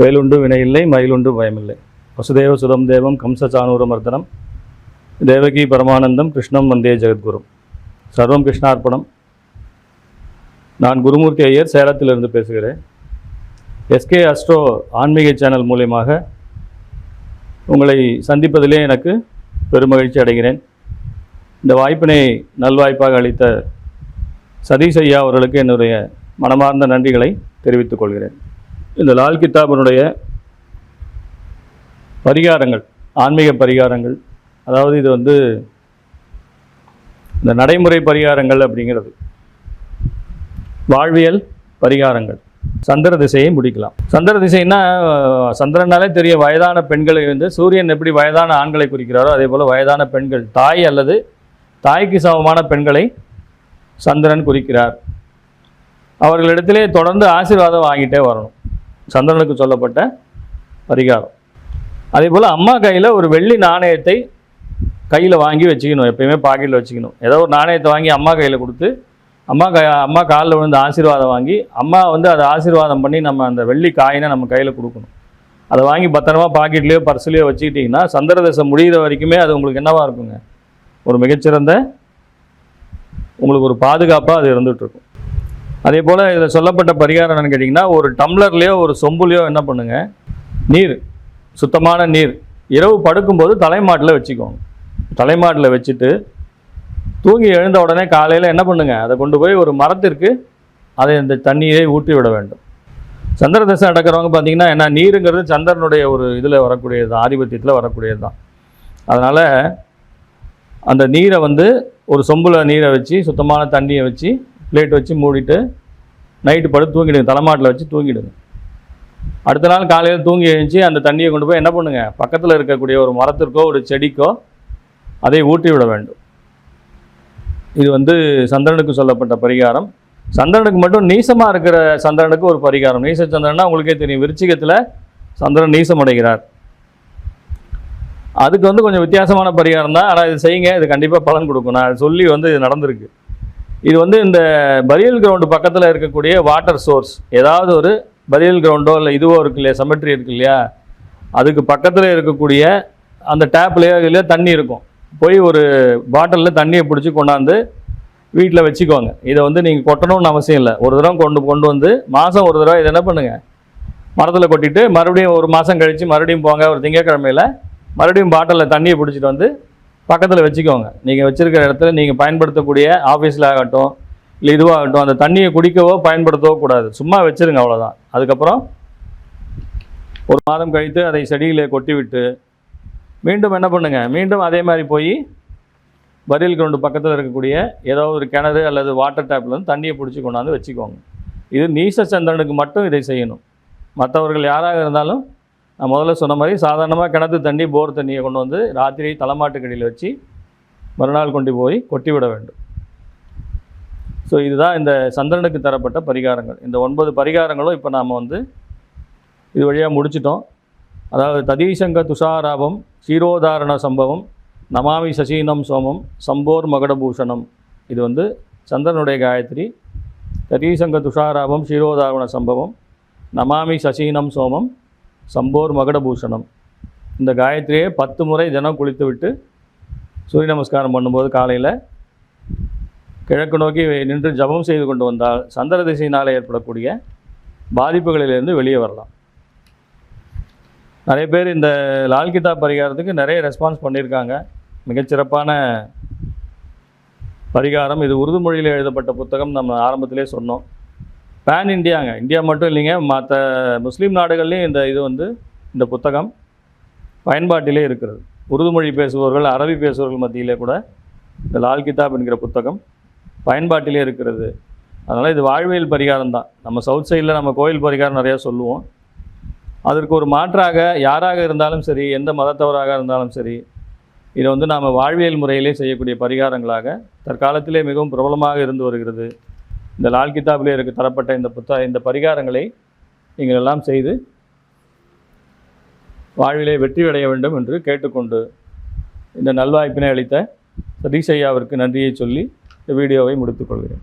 வேலுண்டு வினையில்லை மயிலுண்டு பயமில்லை. வசுதேவ சுதம் தேவம் கம்சசானூர மர்தனம் தேவகி பரமானந்தம் கிருஷ்ணம் வந்தே ஜெகத்குரும் சர்வம் கிருஷ்ணார்ப்பணம். நான் குருமூர்த்தி ஐயர் சேலத்திலிருந்து பேசுகிறேன். எஸ்கே அஸ்ட்ரோ ஆன்மீக சேனல் மூலியமாக உங்களை சந்திப்பதிலே எனக்கு பெருமகிழ்ச்சி அடைகிறேன். இந்த வாய்ப்பினை நல்வாய்ப்பாக அளித்த சதீஷ் ஐயா அவர்களுக்கு என்னுடைய மனமார்ந்த நன்றிகளை தெரிவித்துக் கொள்கிறேன். இந்த லால் கித்தாபனுடைய பரிகாரங்கள் ஆன்மீக பரிகாரங்கள் அதாவது இது வந்து இந்த நடைமுறை பரிகாரங்கள் அப்படிங்கிறது. வாழ்வியல் பரிகாரங்கள். சந்திர திசையை முடிக்கலாம். சந்திர திசைன்னா சந்திரனாலே தெரிய வயதான பெண்களை வந்து சூரியன் எப்படி வயதான ஆண்களை குறிக்கிறாரோ அதே போல் வயதான பெண்கள் தாய் அல்லது தாய்க்கு சமமான பெண்களை சந்திரன் குறிக்கிறார். அவர்களிடத்திலே தொடர்ந்து ஆசீர்வாதம் வாங்கிட்டே வரணும். சந்திரனுக்கு சொல்லப்பட்ட பரிகாரம். அதே போல் அம்மா கையில் ஒரு வெள்ளி நாணயத்தை கையில் வாங்கி வச்சுக்கணும் எப்பயுமே பாக்கெட்டில் வச்சுக்கணும். ஏதோ ஒரு நாணயத்தை வாங்கி அம்மா கையில் கொடுத்து அம்மா க அம்மா காலில் விழுந்து ஆசீர்வாதம் வாங்கி அம்மா வந்து அதை ஆசீர்வாதம் பண்ணி நம்ம அந்த வெள்ளி காயினை நம்ம கையில் கொடுக்கணும். அதை வாங்கி பத்திரமா பாக்கெட்லேயோ பர்ஸ்லேயோ வச்சுக்கிட்டிங்கன்னா சந்திரதசம் முடிகிற வரைக்குமே அது உங்களுக்கு என்னவாக இருக்குங்க? ஒரு மிகச்சிறந்த உங்களுக்கு ஒரு பாதுகாப்பாக அது இருந்துகிட்ருக்கும் அதே போல் இதில் சொல்லப்பட்ட பரிகாரம் என்னன்னு கேட்டிங்கன்னா ஒரு டம்ளர்லேயோ ஒரு சொம்புலேயோ என்ன பண்ணுங்க? நீர் சுத்தமான நீர். இரவு படுக்கும்போது தலைமாட்டில் வச்சுக்கோங்க. தலைமாட்டில் வச்சுட்டு தூங்கி எழுந்த உடனே காலையில் என்ன பண்ணுங்க? அதை கொண்டு போய் ஒரு மரத்திற்கு அதை இந்த தண்ணீரை ஊற்றி விட வேண்டும். சந்திர தசை நடக்கிறவங்க பார்த்தீங்கன்னா என்ன நீருங்கிறது சந்திரனுடைய ஒரு இதில் வரக்கூடியது தான் ஆதிபத்தியத்தில் வரக்கூடியது தான். அதனால் அந்த நீரை வந்து ஒரு சொம்பில் நீரை வச்சு சுத்தமான தண்ணியை வச்சு பிளேட் வச்சு மூடிட்டு நைட்டு படுத்து தூங்கிடுங்க தலைமாட்டில் வச்சு தூங்கிடுங்க. அடுத்த நாள் காலையில் தூங்கி எழுந்துச்சி அந்த தண்ணியை கொண்டு போய் என்ன பண்ணுங்க? பக்கத்தில் இருக்கக்கூடிய ஒரு மரத்திற்கோ ஒரு செடிக்கோ அதை ஊற்றி விட வேண்டும். இது வந்து சந்திரனுக்கு சொல்லப்பட்ட பரிகாரம். சந்திரனுக்கு மட்டும் நீசமாக இருக்கிற சந்திரனுக்கு ஒரு பரிகாரம். நீச சந்திரன்னா உங்களுக்கே தெரியும் விருச்சிகத்தில் சந்திரன் நீசம் அடைகிறார். அதுக்கு வந்து கொஞ்சம் வித்தியாசமான பரிகாரம் தான். ஆனால் இது செய்யுங்க இது கண்டிப்பாக பலன் கொடுக்கும். நான் சொல்லி வந்து இது நடந்திருக்கு. இது வந்து இந்த பரியல் கிரவுண்டு பக்கத்தில் இருக்கக்கூடிய வாட்டர் சோர்ஸ் ஏதாவது ஒரு பரியல் கிரவுண்டோ இல்லை இதுவோ இருக்கு இல்லையா செமெட்ரி இருக்கு இல்லையா அதுக்கு பக்கத்தில் இருக்கக்கூடிய அந்த டேப்லேயோ இல்லையோ தண்ணி இருக்கும். போய் ஒரு பாட்டிலில் தண்ணியை பிடிச்சி கொண்டாந்து வீட்டில் வச்சுக்கோங்க. இதை வந்து நீங்கள் கொட்டணும்னு அவசியம் இல்லை. ஒரு தடவை கொண்டு கொண்டு வந்து மாதம் ஒரு தடவை இதை என்ன பண்ணுங்கள் மரத்தில் கொட்டிட்டு மறுபடியும் ஒரு மாதம் கழித்து மறுபடியும் போங்க ஒரு திங்கக்கிழமையில் மறுபடியும் பாட்டிலில் தண்ணியை பிடிச்சிட்டு வந்து பக்கத்தில் வச்சுக்கோங்க. நீங்கள் வச்சுருக்கிற இடத்துல நீங்கள் பயன்படுத்தக்கூடிய ஆஃபீஸில் ஆகட்டும் இல்லை இதுவாகட்டும் அந்த தண்ணியை குடிக்கவோ பயன்படுத்தவோ கூடாது. சும்மா வச்சுருங்க அவ்வளோதான் அதுக்கப்புறம் ஒரு மாதம் கழித்து அதை செடியிலே கொட்டி விட்டு மீண்டும் என்ன பண்ணுங்கள் மீண்டும் அதே மாதிரி போய் பரியல் கிரவுண்டு பக்கத்தில் இருக்கக்கூடிய ஏதோ ஒரு கிணறு அல்லது வாட்டர் டேப்லேருந்து தண்ணியை பிடிச்சி கொண்டாந்து வச்சுக்கோங்க. இது நீச சந்திரனுக்கு மட்டும் இதை செய்யணும். மற்றவர்கள் யாராக இருந்தாலும் நான் முதல்ல சொன்ன மாதிரி சாதாரணமாக கிணத்து தண்ணி போர் தண்ணியை கொண்டு வந்து ராத்திரி தலைமாட்டுக்கடியில் வச்சு மறுநாள் கொண்டு போய் கொட்டிவிட வேண்டும். ஸோ இதுதான் இந்த சந்திரனுக்கு தரப்பட்ட பரிகாரங்கள். இந்த ஒன்பது பரிகாரங்களும் இப்போ நாம் வந்து இது வழியாக முடிச்சிட்டோம். அதாவது ததீசங்க துஷாராபம் சீரோதாரண சம்பவம் நமாமி சசீனம் சோமம் சம்போர் மகடபூஷணம். இது வந்து சந்திரனுடைய காயத்ரி ததீசங்க துஷாராபம் சீரோதாரண சம்பவம் நமாமி சசீனம் சோமம் சம்போர் மகடபூஷணம். இந்த காயத்ரியை பத்து முறை தினம் குளித்து விட்டு சூரிய நமஸ்காரம் பண்ணும்போது காலையில் கிழக்கு நோக்கி நின்று ஜபம் செய்து கொண்டு வந்தால் சந்திர திசையினால் ஏற்படக்கூடிய பாதிப்புகளிலிருந்து வெளியே வரலாம். நிறைய பேர் இந்த லால் கிதாப் பரிகாரத்துக்கு நிறைய ரெஸ்பான்ஸ் பண்ணியிருக்காங்க. மிகச்சிறப்பான பரிகாரம். இது உருது மொழியில் எழுதப்பட்ட புத்தகம் நம்ம ஆரம்பத்திலே சொன்னோம். பேன் இந்தியாங்க இந்தியா மட்டும் இல்லைங்க. மற்ற முஸ்லீம் நாடுகள்லேயும் இந்த இது வந்து இந்த புத்தகம் பயன்பாட்டிலே இருக்கிறது. உருது மொழி பேசுபவர்கள் அரபி பேசுபவர்கள் மத்தியிலே கூட இந்த லால் கிதாப் என்கிற புத்தகம் பயன்பாட்டிலே இருக்கிறது. அதனால் இது வாழ்வியல் பரிகாரம் தான். நம்ம சவுத் சைடில் நம்ம கோயில் பரிகாரம் நிறையா சொல்லுவோம். அதற்கு ஒரு மாற்றாக யாராக இருந்தாலும் சரி எந்த மதத்தவராக இருந்தாலும் சரி இதை வந்து நாம் வாழ்வியல் முறையிலே செய்யக்கூடிய பரிகாரங்களாக தற்காலத்திலே மிகவும் பிரபலமாக இருந்து வருகிறது. இந்த லால் கிதாபிலே இருக்க தரப்பட்ட இந்த புத்த இந்த பரிகாரங்களை நீங்கள் எல்லாம் செய்து வாழ்விலே வெற்றி அடைய வேண்டும் என்று கேட்டுக்கொண்டு இந்த நல்வாய்ப்பினை அளித்த சதீஷ் ஐயாவிற்கு நன்றியை சொல்லி இந்த வீடியோவை முடித்துக்கொள்கிறேன்